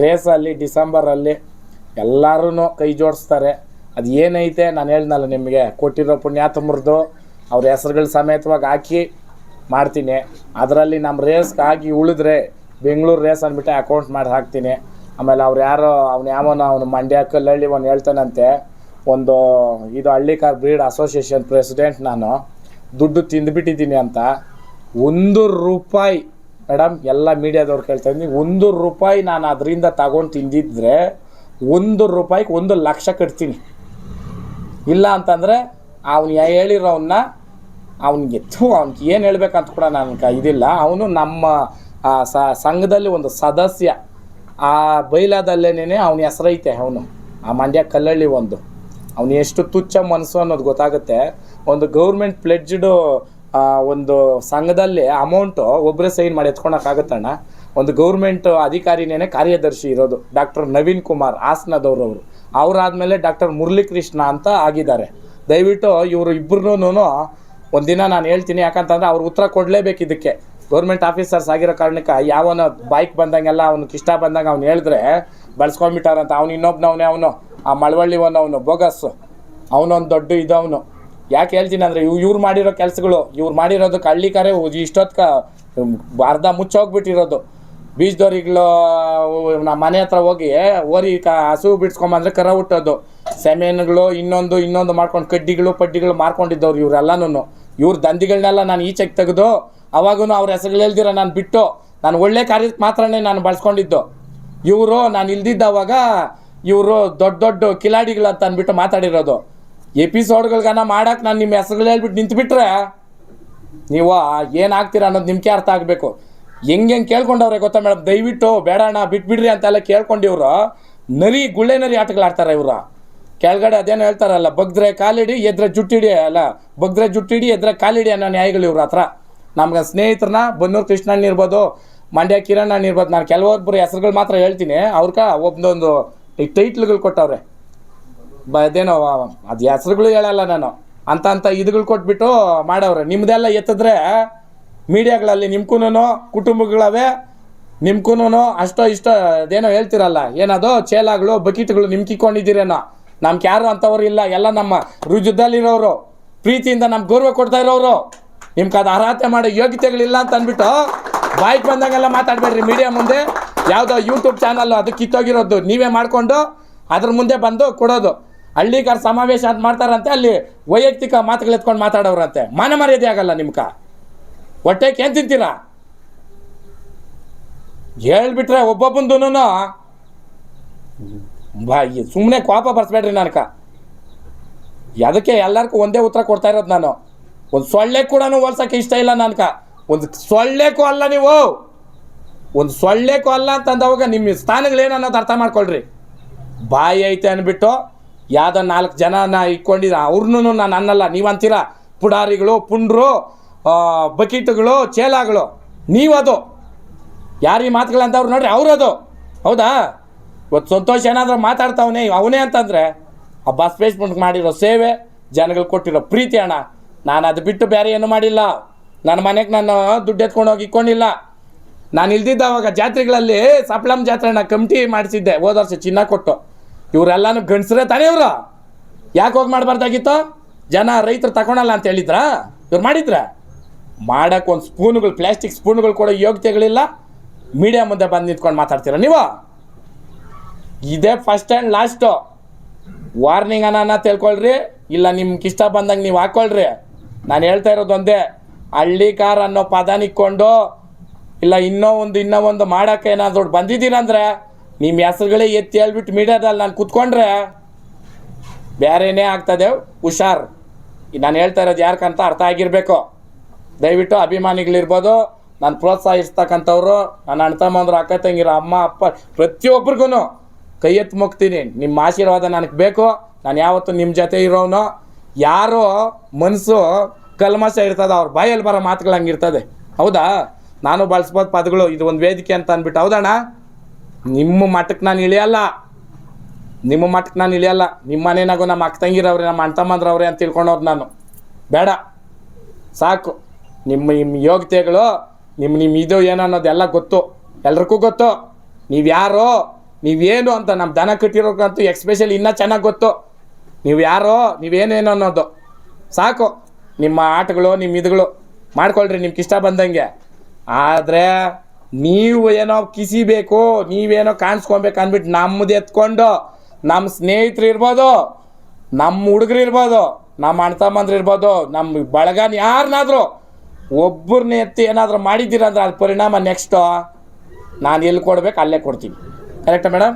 ರೇಸಲ್ಲಿ, ಡಿಸೆಂಬರಲ್ಲಿ ಎಲ್ಲರೂ ಕೈ ಜೋಡಿಸ್ತಾರೆ. ಅದು ಏನೈತೆ ನಾನು ಹೇಳ್ದಲ್ಲ ನಿಮಗೆ, ಕೊಟ್ಟಿರೋ ಪುಣ್ಯಾತ್ಮರದು ಅವ್ರ ಹೆಸರುಗಳ ಸಮೇತವಾಗಿ ಹಾಕಿ ಮಾಡ್ತೀನಿ. ಅದರಲ್ಲಿ ನಮ್ಮ ರೇಸ್ಗೆ ಹಾಕಿ ಉಳಿದ್ರೆ ಬೆಂಗಳೂರು ರೇಸ್ ಅಂದ್ಬಿಟ್ಟು ಅಕೌಂಟ್ ಮಾಡಿ ಹಾಕ್ತೀನಿ. ಆಮೇಲೆ ಅವ್ರು ಯಾರೋ, ಅವ್ನು ಯಾವನೋ ಅವನು ಮಂಡ್ಯ ಕಲ್ಲಳ್ಳಿ ಅವನು ಹೇಳ್ತಾನಂತೆ, ಒಂದು ಇದು ಹಳ್ಳಿಕಾರ್ ಬ್ರೀಡ್ ಅಸೋಸಿಯೇಷನ್ ಪ್ರೆಸಿಡೆಂಟ್ ನಾನು, ದುಡ್ಡು ತಿಂದುಬಿಟ್ಟಿದ್ದೀನಿ ಅಂತ. ಒಂದು ರೂಪಾಯಿ ಮೇಡಮ್, ಎಲ್ಲ ಮೀಡಿಯಾದವ್ರು ಕೇಳ್ತಾ ಇದ್ದೀನಿ. ಒಂದು ರೂಪಾಯಿ ನಾನು ಅದರಿಂದ ತಗೊಂಡು ತಿಂದಿದ್ರೆ ಒಂದು ರೂಪಾಯಿಗೆ ಒಂದು ಲಕ್ಷ ಕಟ್ತೀನಿ. ಇಲ್ಲ ಅಂತಂದರೆ ಅವನು ಹೇಳಿರೋವನ್ನ ಅವನಿಗೆ ಥೂ, ಅವ್ನಿಗೆ ಏನು ಹೇಳಬೇಕಂತ ಕೂಡ ನನಗೆ ಇದಿಲ್ಲ. ಅವನು ನಮ್ಮ ಸಂಘದಲ್ಲಿ ಒಂದು ಸದಸ್ಯ. ಆ ಬೈಲಾದಲ್ಲೇನೇ ಅವನ ಹೆಸರೈತೆ ಅವನು. ಆ ಮಂಡ್ಯ ಕಲ್ಲಳ್ಳಿ ಒಂದು. ಅವನು ಎಷ್ಟು ತುಚ್ಛ ಮನಸ್ಸು ಅನ್ನೋದು ಗೊತ್ತಾಗುತ್ತೆ. ಒಂದು ಗೌರ್ಮೆಂಟ್ ಪ್ಲೆಡ್ಜ್ಡು ಒಂದು ಸಂಘದಲ್ಲಿ ಅಮೌಂಟು ಒಬ್ಬರೇ ಸೈನ್ ಮಾಡಿ ಎತ್ಕೊಳಕ್ಕಾಗತ್ತಣ್ಣ ಒಂದು ಗೌರ್ಮೆಂಟ್ ಅಧಿಕಾರಿನೇ ಕಾರ್ಯದರ್ಶಿ ಇರೋದು ಡಾಕ್ಟರ್ ನವೀನ್ ಕುಮಾರ್ ಹಾಸನದವ್ರು ಅವರು. ಅವರಾದ್ಮೇಲೆ ಡಾಕ್ಟರ್ ಮುರಳೀಕೃಷ್ಣ ಅಂತ ಆಗಿದ್ದಾರೆ. ದಯವಿಟ್ಟು ಇವರು ಇಬ್ಬರನ್ನೂ ಒಂದಿನ ನಾನು ಹೇಳ್ತೀನಿ, ಯಾಕಂತಂದ್ರೆ ಅವ್ರು ಉತ್ತರ ಕೊಡಲೇಬೇಕು ಇದಕ್ಕೆ. ಗೌರ್ಮೆಂಟ್ ಆಫೀಸರ್ಸ್ ಆಗಿರೋ ಕಾರಣಕ್ಕೆ ಯಾವನ ಬೈಕ್ ಬಂದಂಗೆಲ್ಲ ಅವ್ನಿಗೆ ಇಷ್ಟ ಬಂದಂಗೆ ಅವ್ನು ಹೇಳಿದ್ರೆ ಬಳಸ್ಕೊಂಡ್ಬಿಟ್ಟಾರಂತ ಅವ್ನು ಇನ್ನೊಬ್ನವನೇ ಅವನು, ಆ ಮಳವಳ್ಳಿವನು ಅವನು, ಬೋಗಸ್. ಅವನೊಂದು ದೊಡ್ಡ ಇದವನು ಯಾಕೆ ಹೇಳ್ತೀನಿ ಅಂದರೆ ಇವ್ ಇವ್ರು ಮಾಡಿರೋ ಕೆಲಸಗಳು, ಇವ್ರು ಮಾಡಿರೋದು ಹಳ್ಳಿ ಕರೆ ಇಷ್ಟೊತ್ಕ ಅರ್ಧ ಮುಚ್ಚೋಗ್ಬಿಟ್ಟಿರೋದು ಬೀಜದವ್ರಿಗಳು ನಮ್ಮ ಮನೆ ಹತ್ರ ಹೋಗಿ ಓರಿ ಕ ಹಸು ಬಿಡ್ಸ್ಕೊಂಬಂದ್ರೆ ಕರ ಹುಟ್ಟೋದು. ಸೆಮೆನ್ಗಳು, ಇನ್ನೊಂದು ಇನ್ನೊಂದು ಮಾಡ್ಕೊಂಡು, ಕಡ್ಡಿಗಳು, ಪಡ್ಡಿಗಳು ಮಾರ್ಕೊಂಡಿದ್ದವ್ರು ಇವರೆಲ್ಲನೂ ಇವ್ರ ದಂಧಿಗಳನ್ನೆಲ್ಲ ನಾನು ಈಚೆಗೆ ತೆಗೆದು ಅವಾಗೂ ಅವ್ರ ಹೆಸರುಗಳು ಹೇಳ್ದಿರ ನಾನು ಬಿಟ್ಟು, ನಾನು ಒಳ್ಳೆ ಕಾರ್ಯಕ್ಕೆ ಮಾತ್ರನೇ ನಾನು ಬಳಸ್ಕೊಂಡಿದ್ದು. ಇವರು, ನಾನು ಇಲ್ದಿದ್ದವಾಗ ಇವರು ದೊಡ್ಡ ದೊಡ್ಡ ಕಿಲಾಡಿಗಳು ಅಂತ ಅಂದ್ಬಿಟ್ಟು ಮಾತಾಡಿರೋದು. ಎಪಿಸೋಡ್ಗಳ್ಗನ ಮಾಡಕ್ಕೆ ನಾನು ನಿಮ್ಮ ಹೆಸರುಗಳು ಹೇಳ್ಬಿಟ್ಟು ನಿಂತುಬಿಟ್ರೆ ನೀವು ಏನಾಗ್ತೀರಾ ಅನ್ನೋದು ನಿಮ್ಗೆ ಅರ್ಥ ಆಗಬೇಕು. ಹೆಂಗೆ ಹೆಂಗೆ ಕೇಳ್ಕೊಂಡವ್ರೆ ಗೊತ್ತಾ ಮೇಡಮ್ ದಯವಿಟ್ಟು ಬೇಡಣ್ಣ, ಬಿಟ್ಬಿಡ್ರಿ ಅಂತೆಲ್ಲ ಕೇಳ್ಕೊಂಡಿವ್ರು. ನರಿ ಗುಳ್ಳೆ ನರಿ ಆಟಗಳು ಆಡ್ತಾರೆ ಇವರು. ಕೆಳಗಡೆ ಅದೇನೋ ಹೇಳ್ತಾರಲ್ಲ, ಬಗ್ದ್ರೆ ಕಾಲಿಡಿ, ಎದ್ರೆ ಜುಟ್ಟಿಡಿ ಅಲ್ಲ, ಬಗ್ದ್ರೆ ಜುಟ್ಟಿಡಿ, ಎದ್ರೆ ಕಾಲಿಡಿ ಅನ್ನೋ ನ್ಯಾಯಗಳು ಇವ್ರ ಹತ್ರ. ನಮ್ಗೆ ಸ್ನೇಹಿತರನ್ನ ಬನ್ನೂರು ಕೃಷ್ಣಣ್ಣ ಇರ್ಬೋದು, ಮಂಡ್ಯ ಕಿರಣ್ ಇರ್ಬೋದು, ನಾನು ಕೆಲವೊಬ್ಬರು ಹೆಸರುಗಳು ಮಾತ್ರ ಹೇಳ್ತೀನಿ. ಅವ್ರಕ ಒಬ್ಬೊಂದು ಟೈಟ್ಲ್ಗಳು ಕೊಟ್ಟವ್ರೆ. ಅದೇನೋ ಅದು ಹೆಸ್ರುಗಳು ಹೇಳಲ್ಲ ನಾನು. ಅಂತ ಅಂತ ಇದುಗಳು ಕೊಟ್ಬಿಟ್ಟು ಮಾಡವ್ರೆ. ನಿಮ್ಮದೆಲ್ಲ ಎತ್ತಿದ್ರೆ ಮೀಡಿಯಾಗಳಲ್ಲಿ ನಿಮ್ಗೂ ಕುಟುಂಬಗಳವೇ ನಿಮ್ಗೂ ಅಷ್ಟೋ ಇಷ್ಟೋ ಅದೇನೋ ಹೇಳ್ತಿರಲ್ಲ. ಏನದು? ಚೇಲಾಗಳು, ಬಕೀಟ್ಗಳು ನಿಮ್ಕಿಕೊಂಡಿದ್ದೀರೇನೋ. ನಮ್ಗೆ ಯಾರು ಅಂಥವ್ರು ಇಲ್ಲ. ಎಲ್ಲ ನಮ್ಮ ರುಜುದಲ್ಲಿರೋರು. ಪ್ರೀತಿಯಿಂದ ನಮ್ಗೆ ಗೌರವ ಕೊಡ್ತಾ ಇರೋರು. ನಿಮ್ಗೆ ಅದು ಅರ್ಹತೆ ಮಾಡೋ ಯೋಗ್ಯತೆಗಳಿಲ್ಲ ಅಂತ ಅಂದ್ಬಿಟ್ಟು ಬಾಯ್ಗೆ ಬಂದಂಗೆಲ್ಲ ಮಾತಾಡಬೇಡ್ರಿ ಮೀಡಿಯಾ ಮುಂದೆ. ಯಾವುದೋ ಯೂಟ್ಯೂಬ್ ಚಾನಲ್ಲು ಅದು ಕಿತ್ತೋಗಿರೋದು. ನೀವೇ ಮಾಡಿಕೊಂಡು ಅದ್ರ ಮುಂದೆ ಬಂದು ಕೊಡೋದು. ಹಳ್ಳಿಗಾರ ಸಮಾವೇಶ ಅಂತ ಮಾಡ್ತಾರಂತೆ, ಅಲ್ಲಿ ವೈಯಕ್ತಿಕ ಮಾತುಗಳು ಎತ್ಕೊಂಡು ಮಾತಾಡೋರಂತೆ ಮಾನ ಮರ್ಯಾದೆ ಆಗಲ್ಲ ನಿಮ್ಕ. ಹೊಟ್ಟೆಗೆ ಏನು ತಿಂತೀರಾ? ಹೇಳ್ಬಿಟ್ರೆ ಒಬ್ಬೊಬ್ಬಂದೂ ಸುಮ್ಮನೆ ಕೋಪ ಬರ್ಸ್ಬೇಡ್ರಿ ನನಕ. ಅದಕ್ಕೆ ಎಲ್ಲರಿಗೂ ಒಂದೇ ಉತ್ತರ ಕೊಡ್ತಾ ಇರೋದು ನಾನು. ಒಂದು ಸೊಳ್ಳೆ ಕೂಡ ಹೋಲ್ಸೋಕ್ಕೆ ಇಷ್ಟ ಇಲ್ಲ ನನಕ. ಒಂದು ಕೋ ಅಲ್ಲ ನೀವು. ಒಂದು ಕೋ ಅಲ್ಲ ಅಂತಂದವಾಗ ನಿಮ್ಮ ಸ್ಥಾನಗಳೇನು ಅನ್ನೋದು ಅರ್ಥ ಮಾಡ್ಕೊಳ್ರಿ. ಬಾಯಿ ಐತೆ ಅಂದ್ಬಿಟ್ಟು ಯಾವುದೋ ನಾಲ್ಕು ಜನನ ಇಟ್ಕೊಂಡಿದ್ದ, ಅವ್ರನ್ನೂ ನಾನು ಅನ್ನಲ್ಲ. ನೀವು ಅಂತೀರ ಪುಡಾರಿಗಳು, ಪುಂಡ್ರು ಬಕೀಟುಗಳು, ಚೇಲಾಗಳು. ನೀವದು. ಯಾರು ಮಾತುಗಳಂತ ಅವ್ರು ನೋಡ್ರಿ, ಅವರದು. ಹೌದಾ? ಇವತ್ತು ಸಂತೋಷ ಏನಾದರೂ ಮಾತಾಡ್ತಾವನೆ, ಅವನೇ ಅಂತಂದರೆ, ಆ ಬಸ್ ಫೇಸ್ಬುಕ್ ಮಾಡಿರೋ ಸೇವೆ ಜನಗಳು ಕೊಟ್ಟಿರೋ ಪ್ರೀತಿ ಅಣ್ಣ. ನಾನು ಅದು ಬಿಟ್ಟು ಬೇರೆ ಏನು ಮಾಡಿಲ್ಲ. ನನ್ನ ಮನೆಗೆ ನಾನು ದುಡ್ಡು ಎತ್ಕೊಂಡು ಹೋಗಿ ಇಕ್ಕೊಂಡಿಲ್ಲ ನಾನು ಇಲ್ದಿದ್ದ ಅವಾಗ ಜಾತ್ರೆಗಳಲ್ಲಿ ಸಪ್ಲಮ್ ಜಾತ್ರೆ ಅಣ್ಣ ಕಮಿಟಿ ಮಾಡಿಸಿದ್ದೆ. ಹೋದ ವರ್ಷ ಚಿನ್ನ ಕೊಟ್ಟು. ಇವರೆಲ್ಲಾನು ಗಂಡಸ್ರೇ ತಾನೇ ಇವರು? ಯಾಕೆ ಹೋಗಿ ಮಾಡಬಾರ್ದಾಗಿತ್ತು? ಜನ ರೈತರು ತಗೊಳಲ್ಲ ಅಂತ ಹೇಳಿದ್ರಾ? ಇವ್ರು ಮಾಡಿದ್ರ? ಮಾಡಕ್ಕೆ ಒಂದು ಸ್ಪೂನುಗಳು, ಪ್ಲಾಸ್ಟಿಕ್ ಸ್ಪೂನುಗಳು ಕೊಡೋ ಯೋಗ್ಯತೆಗಳಿಲ್ಲ. ಮೀಡಿಯಾ ಮುಂದೆ ಬಂದು ನಿಂತ್ಕೊಂಡು ಮಾತಾಡ್ತೀರಾ ನೀವು? ಇದೇ ಫಸ್ಟ್ ಆ್ಯಂಡ್ ಲಾಸ್ಟು ವಾರ್ನಿಂಗ್ ಅನ್ನ ತಿಳ್ಕೊಳ್ರಿ. ಇಲ್ಲ ನಿಮ್ಗೆ ಇಷ್ಟ ಬಂದಂಗೆ ನೀವು ಹಾಕ್ಕೊಳ್ರಿ ನಾನು ಹೇಳ್ತಾ ಇರೋದು ಒಂದೇ. ಹಳ್ಳಿಕಾರ್ ಅನ್ನೋ ಪದ ನಿಕ್ಕೊಂಡು ಇಲ್ಲ ಇನ್ನೂ ಒಂದು ಇನ್ನೂ ಒಂದು ಮಾಡೋಕ್ಕೆ ಏನಾದ್ರು ಬಂದಿದ್ದೀರಂದ್ರೆ ನಿಮ್ಮ ಹೆಸರುಗಳೇ ಎತ್ತಿ ಹೇಳ್ಬಿಟ್ಟು ಮೀಡಿಯಾದಲ್ಲಿ ನಾನು ಕೂತ್ಕೊಂಡ್ರೆ ಬೇರೆನೇ ಆಗ್ತದೆ, ಹುಷಾರ್. ನಾನು ಹೇಳ್ತಾ ಇರೋದು ಯಾರಕ್ಕಂತ ಅರ್ಥ ಆಗಿರಬೇಕು. ದಯವಿಟ್ಟು ಅಭಿಮಾನಿಗಳಿರ್ಬೋದು, ನಾನು ಪ್ರೋತ್ಸಾಹಿಸ್ತಕ್ಕಂಥವ್ರು, ನನ್ನ ಅಣ್ಣ ತಮ್ಮಂದ್ರು ಅಕ್ಕ ತಂಗಿರ, ಅಮ್ಮ, ಅಪ್ಪ ಪ್ರತಿಯೊಬ್ಬರಿಗೂ ಕೈ ಎತ್ತು ಮುಗ್ತೀನಿ. ನಿಮ್ಮ ಆಶೀರ್ವಾದ ನನಗೆ ಬೇಕು. ನಾನು ಯಾವತ್ತೂ ನಿಮ್ಮ ಜೊತೆ ಇರೋನು. ಯಾರೋ ಮನಸ್ಸು ಕಲ್ಮಶ ಇರ್ತದೆ, ಅವ್ರ ಬಾಯಲ್ಲಿ ಬರೋ ಮಾತುಗಳು ಹಂಗಿರ್ತದೆ ಹೌದಾ? ನಾನು ಬಳಸ್ಬೋದು ಪದಗಳು, ಇದು ಒಂದು ವೇದಿಕೆ ಅಂತ ಅಂದ್ಬಿಟ್ಟು. ಹೌದಣ್ಣ? ನಿಮ್ಮ ಮಟ್ಟಕ್ಕೆ ನಾನು ಇಳಿಯಲ್ಲ. ನಿಮ್ಮ ಮಟ್ಟಕ್ಕೆ ನಾನು ಇಳಿಯಲ್ಲ. ನಿಮ್ಮ ಮನೆಯಾಗೋ ನಮ್ಮ ಅಕ್ಕ ತಂಗಿರವ್ರೆ ನಮ್ಮ ಅಣ್ಣ ತಮ್ಮಂದ್ರವ್ರೆ ಅಂತ ತಿಳ್ಕೊಂಡವ್ರು ನಾನು. ಬೇಡ. ಸಾಕು. ನಿಮ್ಮ ನಿಮ್ಮ ಯೋಗ್ಯತೆಗಳು, ನಿಮ್ಮ ನಿಮ್ಮ ಇದು ಏನು ಅನ್ನೋದೆಲ್ಲ ಗೊತ್ತು. ಎಲ್ರಿಗೂ ಗೊತ್ತು. ನೀವು ಯಾರು ನೀವೇನು ಅಂತ ನಮ್ಮ ದನ ಕಟ್ಟಿರೋಕ್ಕಂತೂ ಎಕ್ಸ್ಪೆಷಲಿ ಇನ್ನೂ ಚೆನ್ನಾಗಿ ಗೊತ್ತು. ನೀವು ಯಾರೋ ನೀವೇನೇನು ಅನ್ನೋದು. ಸಾಕು. ನಿಮ್ಮ ಆಟಗಳು, ನಿಮ್ಮ ಇದುಗಳು ಮಾಡ್ಕೊಳ್ರಿ, ನಿಮ್ಗೆ ಇಷ್ಟ ಬಂದಂಗೆ. ಆದರೆ ನೀವು ಏನೋ ಕಿಸಿಬೇಕು, ನೀವೇನೋ ಕಾಣಿಸ್ಕೊಬೇಕು ಅಂದ್ಬಿಟ್ಟು ನಮ್ಮದು ಎತ್ಕೊಂಡು ನಮ್ಮ ಸ್ನೇಹಿತರು ಇರ್ಬೋದು ನಮ್ಮ ಹುಡುಗರು ಇರ್ಬೋದು ನಮ್ಮ ಅಣ್ಣ ತಮ್ಮಂದ್ರು ಇರ್ಬೋದು ನಮ್ಮ ಬಳಗನ ಯಾರನ್ನಾದರೂ ಒಬ್ಬರನ್ನ ಎತ್ತಿ ಏನಾದರೂ ಮಾಡಿದ್ದೀರ ಅಂದ್ರೆ ಅದು ಪರಿಣಾಮ ನೆಕ್ಸ್ಟು ನಾನು ಎಲ್ಲಿ ಕೊಡ್ಬೇಕು ಅಲ್ಲೇ ಕೊಡ್ತೀನಿ. ಕರೆಕ್ಟಾ ಮೇಡಮ್